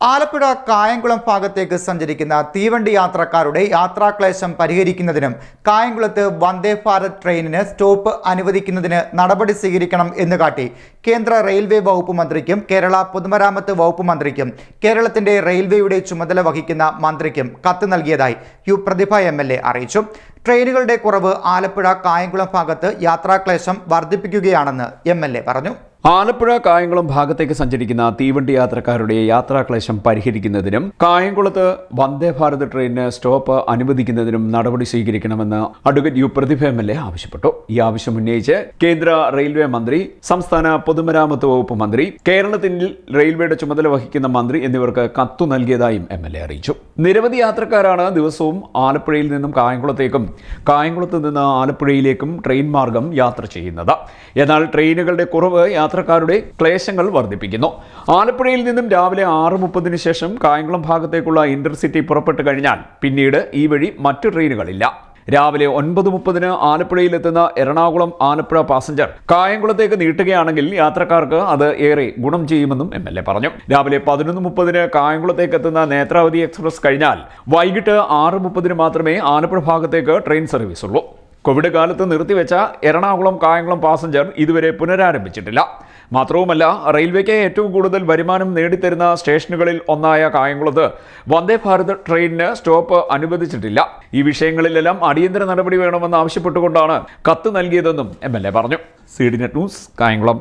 ആലപ്പുഴ കായംകുളം ഭാഗത്തേക്ക് സഞ്ചരിക്കുന്ന തീവണ്ടി യാത്രക്കാരുടെ യാത്രാക്ലേശം പരിഹരിക്കുന്നതിനും കായംകുളത്ത് വന്ദേ ഭാരത് ട്രെയിനിന് സ്റ്റോപ്പ് അനുവദിക്കുന്നതിന് നടപടി സ്വീകരിക്കണം എന്ന് കാട്ടി കേന്ദ്ര റെയിൽവേ വകുപ്പ് മന്ത്രിക്കും കേരള പൊതുമരാമത്ത് വകുപ്പ് മന്ത്രിക്കും കേരളത്തിന്റെ റെയിൽവേയുടെ ചുമതല വഹിക്കുന്ന മന്ത്രിക്കും കത്ത് നൽകിയതായി യു പ്രതിഭ എം അറിയിച്ചു. ട്രെയിനുകളുടെ കുറവ് ആലപ്പുഴ കായംകുളം ഭാഗത്ത് യാത്രാക്ലേശം വർദ്ധിപ്പിക്കുകയാണെന്ന് എം പറഞ്ഞു. ആലപ്പുഴ കായംകുളം ഭാഗത്തേക്ക് സഞ്ചരിക്കുന്ന തീവണ്ടി യാത്രക്കാരുടെ യാത്രാക്ലേശം പരിഹരിക്കുന്നതിനും കായംകുളത്ത് വന്ദേ ഭാരത് ട്രെയിനിന് സ്റ്റോപ്പ് അനുവദിക്കുന്നതിനും നടപടി സ്വീകരിക്കണമെന്ന് advocate U Prathibha M L A ആവശ്യപ്പെട്ടു. ഈ ആവശ്യം ഉന്നയിച്ച് കേന്ദ്ര റെയിൽവേ മന്ത്രി സംസ്ഥാന പൊതുമരാമത്ത് വകുപ്പ് മന്ത്രി കേരളത്തിൽ റെയിൽവേയുടെ ചുമതല വഹിക്കുന്ന മന്ത്രി എന്നിവർക്ക് കത്തു നൽകിയതായും എം എൽ എ അറിയിച്ചു. നിരവധി യാത്രക്കാരാണ് ദിവസവും ആലപ്പുഴയിൽ നിന്നും കായംകുളത്തേക്കും കായംകുളത്ത് നിന്ന് ആലപ്പുഴയിലേക്കും ട്രെയിൻ മാർഗം യാത്ര ചെയ്യുന്നത്. എന്നാൽ ട്രെയിനുകളുടെ കുറവ് യാത്രക്കാരുടെ ക്ലേശങ്ങൾ വർദ്ധിപ്പിക്കുന്നു. ആലപ്പുഴയിൽ നിന്നും രാവിലെ ആറ് മുപ്പതിന് ശേഷം കായംകുളം ഭാഗത്തേക്കുള്ള ഇന്റർസിറ്റി പുറപ്പെട്ടു കഴിഞ്ഞാൽ പിന്നീട് ഈ വഴി മറ്റു ട്രെയിനുകളില്ല. രാവിലെ ഒൻപത് മുപ്പതിന് ആലപ്പുഴയിലെത്തുന്ന എറണാകുളം ആലപ്പുഴ പാസഞ്ചർ കായംകുളത്തേക്ക് നീട്ടുകയാണെങ്കിൽ യാത്രക്കാർക്ക് അത് ഏറെ ഗുണം ചെയ്യുമെന്നും എം എൽ എ പറഞ്ഞു. രാവിലെ പതിനൊന്ന് മുപ്പതിന് കായംകുളത്തേക്ക് എത്തുന്ന നേത്രാവതി എക്സ്പ്രസ് കഴിഞ്ഞാൽ വൈകിട്ട് ആറ് മുപ്പതിന് മാത്രമേ ആലപ്പുഴ ഭാഗത്തേക്ക് ട്രെയിൻ സർവീസ് ഉള്ളൂ കോവിഡ് കാലത്ത് നിർത്തിവെച്ച എറണാകുളം കായംകുളം പാസഞ്ചർ ഇതുവരെ പുനരാരംഭിച്ചിട്ടില്ല. മാത്രവുമല്ല റെയിൽവേക്ക് ഏറ്റവും കൂടുതൽ വരുമാനം നേടിത്തരുന്ന സ്റ്റേഷനുകളിൽ ഒന്നായ കായംകുളത്ത് വന്ദേ ഭാരത് ട്രെയിനിന് സ്റ്റോപ്പ് അനുവദിച്ചിട്ടില്ല. ഈ വിഷയങ്ങളിലെല്ലാം അടിയന്തര നടപടി വേണമെന്ന് ആവശ്യപ്പെട്ടുകൊണ്ടാണ് കത്ത് നൽകിയതെന്നും എം പറഞ്ഞു. C D net news Kayamkulam.